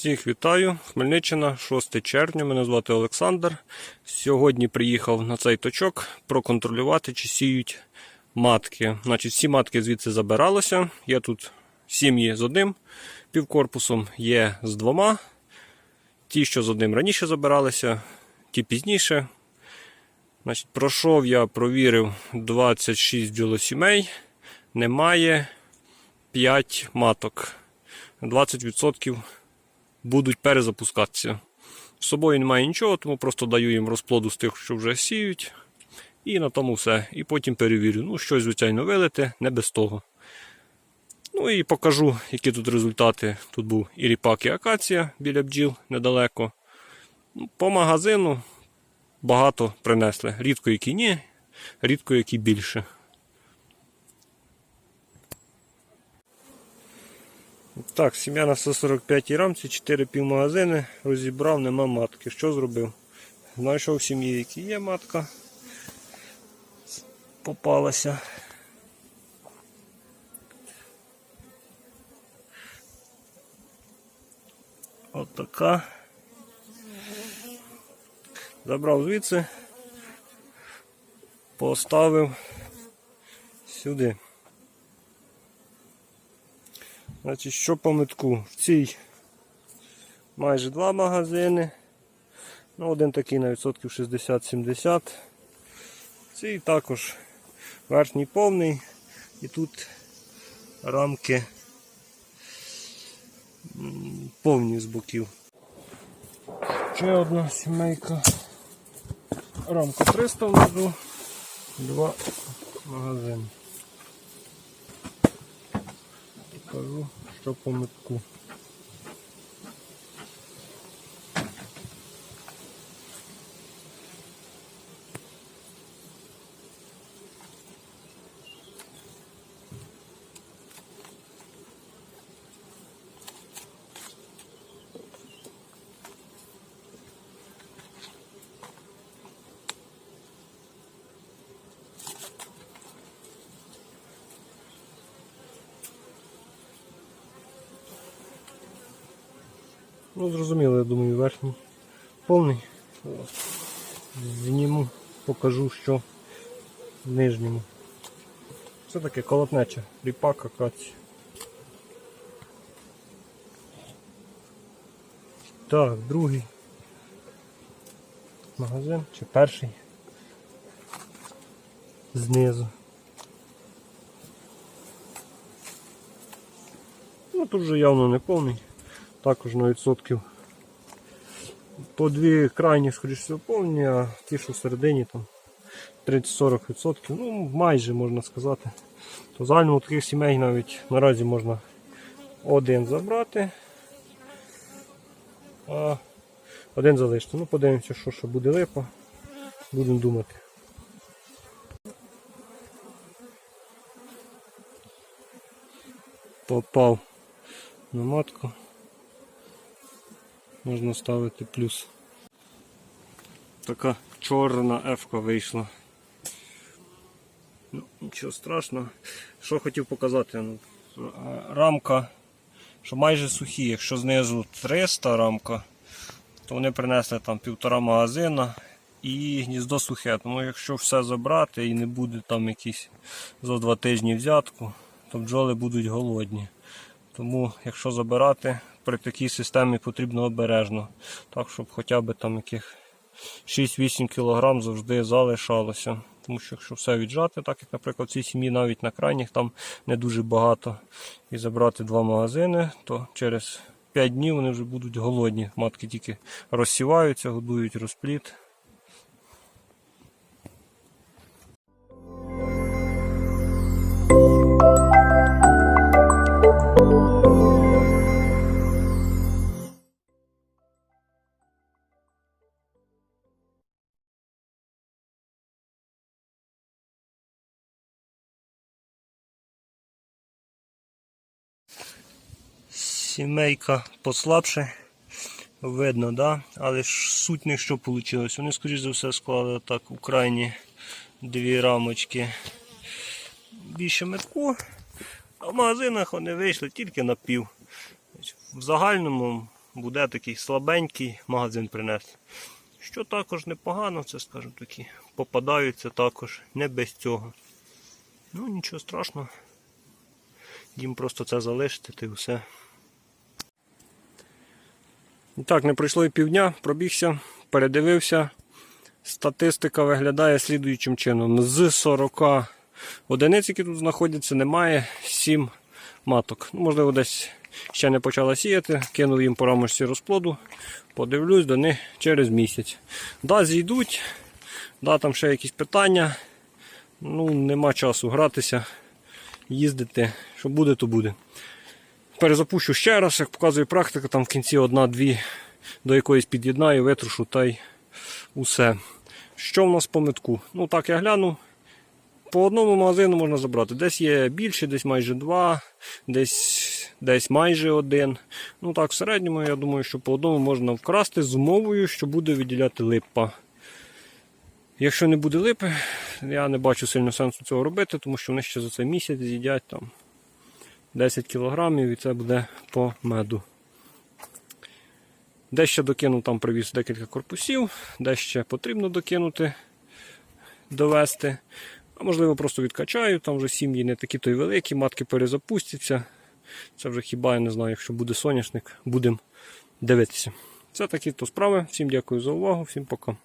Всіх вітаю. Хмельниччина, 6 червня. Мене звати Олександр. Сьогодні приїхав на цей точок проконтролювати, чи сіють матки. Значить, всі матки звідси забиралися. Є тут сім'ї з одним півкорпусом, є з двома. Ті, що з одним раніше забиралися, ті пізніше. Значить, пройшов я, провірив 26 бджолосімей. Немає 5 маток. 20% будуть перезапускатися. З собою немає нічого, тому просто даю їм розплоду з тих, що вже сіють. І на тому все. І потім перевірю. Ну, щось, звичайно, вилити, не без того. Ну і покажу, які тут результати. Тут був і ріпак, і акація біля бджіл недалеко. Ну, По магазину багато принесли. Рідко які ні, рідко які більше. Так, сім'я на 145 рамці, 4 півмагазини, розібрав, нема матки. Що зробив? Знайшов сім'ї, які є матка. Попалася. От така. Забрав звідси, поставив сюди. Значить, що по метку? В цій майже два магазини. Ну, один такий на відсотків 60-70. Цей також верхній повний. І тут рамки повні з боків. Ще одна сімейка. Рамка 300 внизу, два магазини. Покажу, що по метку. Ну, зрозуміло, я думаю, верхній повний. Зніму, покажу, що в нижньому. Це таке колотнеча, ріпак, акація. Так, другий магазин чи перший знизу. Ну тут вже явно не повний також на відсотків. По дві крайні, скоріш всього, а ті, що всередині там 30-40%, ну майже можна сказати. То загальному таких сімей навіть наразі можна один забрати, а один залишити. Ну, подивимося, що ще буде липа. Будемо думати. Попав на матку можна ставити плюс. Така чорна ефка вийшла. Ну, Нічого страшного. Що хотів показати? Ну, Рамка, що майже сухі, якщо знизу 300 рамка, то вони принесли там півтора магазина і гніздо сухе. Тому якщо все забрати і не буде там якісь за два тижні взятку, то бджоли будуть голодні. Тому, якщо забирати, при такій системі потрібно обережно. Так, щоб хоча б там яких 6-8 кг завжди залишалося. Тому що якщо все віджати, так як, наприклад, в цій сім'ї навіть на крайніх там не дуже багато, і забрати два магазини, то через 5 днів вони вже будуть голодні. Матки тільки розсіваються, годують розплід. Сімейка послабше, видно, да? але ж суть не що вийшло. Вони, скоріш за все, склали так у крайні дві рамочки більше метку, а в магазинах вони вийшли тільки на пів. В загальному буде такий слабенький, магазин принес. Що також непогано, це, скажімо такі, попадаються також не без цього. Ну, нічого страшного. Їм просто це залишити та все. Так, не пройшло і півдня, пробігся, передивився. Статистика виглядає слідуючим чином. З 40 одиниць, які тут знаходяться, немає 7 маток. Ну, можливо, десь ще не почала сіяти, кинув їм по рамочці розплоду, подивлюсь до них через місяць. Да, зійдуть, да, там ще якісь питання. Ну, нема часу гратися, їздити. Що буде, то буде. Перезапущу ще раз, як показує практика, там в кінці одна-дві до якоїсь під'єднаю, витрушу та й усе. Що в нас по метку? Ну так я гляну. По одному магазину можна забрати. Десь є більше, десь майже два, десь, десь майже один. Ну так, в середньому, я думаю, що по одному можна вкрасти з умовою, що буде виділяти липа. Якщо не буде липи, я не бачу сильно сенсу цього робити, тому що вони ще за цей місяць з'їдять там 10 кілограмів і це буде по меду. Дещо докинув, там привіз декілька корпусів, дещо потрібно докинути, довести. А можливо, просто відкачаю, там вже сім'ї не такі то й великі, матки перезапустяться. Це вже хіба я не знаю, якщо буде соняшник, будемо дивитися. Це такі то справи. Всім дякую за увагу, всім пока.